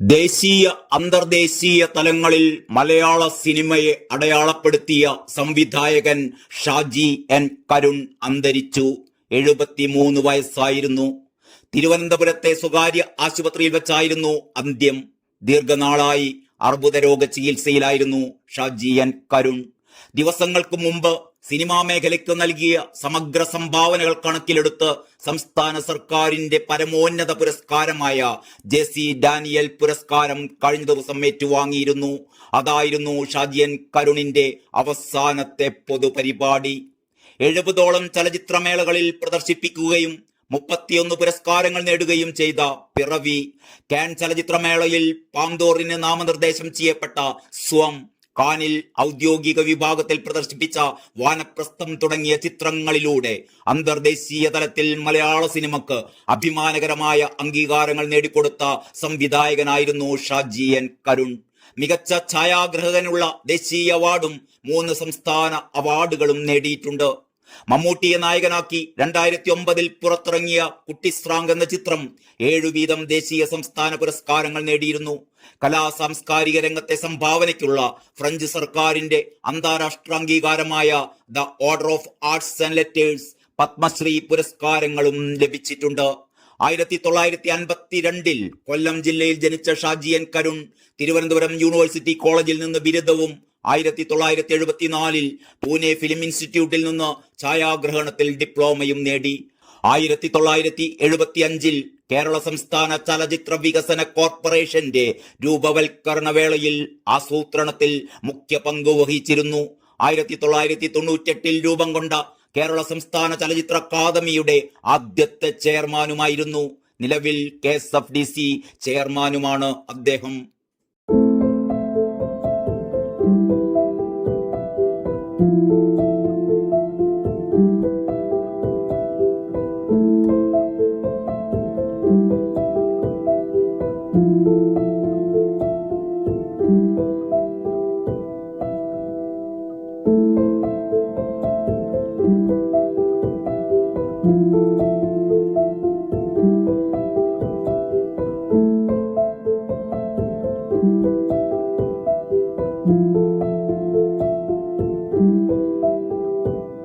ദേശീയ അന്തർദേശീയ തലങ്ങളിൽ മലയാള സിനിമയെ അടയാളപ്പെടുത്തിയ സംവിധായകൻ ഷാജി എൻ കരുൺ അന്തരിച്ചു. എഴുപത്തിമൂന്ന് വയസ്സായിരുന്നു. തിരുവനന്തപുരത്തെ സ്വകാര്യ ആശുപത്രിയിൽ വെച്ചായിരുന്നു അന്ത്യം. ദീർഘനാളായി അർബുദ രോഗ ചികിത്സയിലായിരുന്നു ഷാജി എൻ കരുൺ. ദിവസങ്ങൾക്ക് മുമ്പ് സിനിമാ മേഖലയ്ക്ക് നൽകിയ സമഗ്ര സംഭാവനകൾ കണക്കിലെടുത്ത് സംസ്ഥാന സർക്കാരിന്റെ പരമോന്നത പുരസ്കാരമായ ജെ സി ഡാനിയൽ പുരസ്കാരം കഴിഞ്ഞ ദിവസം ഏറ്റുവാങ്ങിയിരുന്നു. അതായിരുന്നു ഷാജിയൻ കരുണിന്റെ അവസാനത്തെ പൊതുപരിപാടി. എഴുപതോളം ചലച്ചിത്രമേളകളിൽ പ്രദർശിപ്പിക്കുകയും മുപ്പത്തിയൊന്ന് പുരസ്കാരങ്ങൾ നേടുകയും ചെയ്ത പിറവി. കാൻ ചലച്ചിത്രമേളയിൽ പാന്തോറിന് നാമനിർദ്ദേശം ചെയ്യപ്പെട്ട സ്വം കാനിൽ ഔദ്യോഗിക വിഭാഗത്തിൽ പ്രദർശിപ്പിച്ച വാനപ്രസ്ഥം തുടങ്ങിയ ചിത്രങ്ങളിലൂടെ അന്തർദേശീയ തലത്തിൽ മലയാള സിനിമക്ക് അഭിമാനകരമായ അംഗീകാരങ്ങൾ നേടിക്കൊടുത്ത സംവിധായകനായിരുന്നു ഷാജി എൻ കരുൺ. മികച്ച ഛായാഗ്രഹകനുള്ള ദേശീയ അവാർഡും മൂന്ന് സംസ്ഥാന അവാർഡുകളും നേടിയിട്ടുണ്ട്. മമ്മൂട്ടിയെ നായകനാക്കി രണ്ടായിരത്തി ഒമ്പതിൽ പുറത്തിറങ്ങിയ കുട്ടിസ്രാങ്ക് എന്ന ചിത്രം ഏഴു വീതം ദേശീയ സംസ്ഥാന പുരസ്കാരങ്ങൾ നേടിയിരുന്നു. കലാ സാംസ്കാരിക രംഗത്തെ സംഭാവനയ്ക്കുള്ള ഫ്രഞ്ച് സർക്കാരിന്റെ അന്താരാഷ്ട്ര അംഗീകാരമായ the order of arts and letters Padma Shri പുരസ്കാരങ്ങളും ലഭിച്ചിട്ടുണ്ട്. ആയിരത്തി തൊള്ളായിരത്തി അൻപത്തിരണ്ടിൽ കൊല്ലം ജില്ലയിൽ ജനിച്ച ഷാജിയൻ കരുൺ തിരുവനന്തപുരം യൂണിവേഴ്സിറ്റി കോളേജിൽ നിന്ന് ബിരുദവും ആയിരത്തി തൊള്ളായിരത്തി എഴുപത്തിനാലിൽ പൂനെ ഫിലിം ഇൻസ്റ്റിറ്റ്യൂട്ടിൽ നിന്ന് ഛായാഗ്രഹണത്തിൽ ഡിപ്ലോമയും നേടി. ആയിരത്തി തൊള്ളായിരത്തി എഴുപത്തി അഞ്ചിൽ കേരള സംസ്ഥാന ചലച്ചിത്ര വികസന കോർപ്പറേഷന്റെ രൂപവൽക്കരണ വേളയിൽ ആസൂത്രണത്തിൽ മുഖ്യ പങ്ക് വഹിച്ചിരുന്നു. ആയിരത്തി തൊള്ളായിരത്തി തൊണ്ണൂറ്റെട്ടിൽ രൂപം കൊണ്ട കേരള സംസ്ഥാന ചലച്ചിത്ര അക്കാദമിയുടെ ആദ്യത്തെ ചെയർമാനുമായിരുന്നു. നിലവിൽ K S F D C ചെയർമാനുമാണ് അദ്ദേഹം.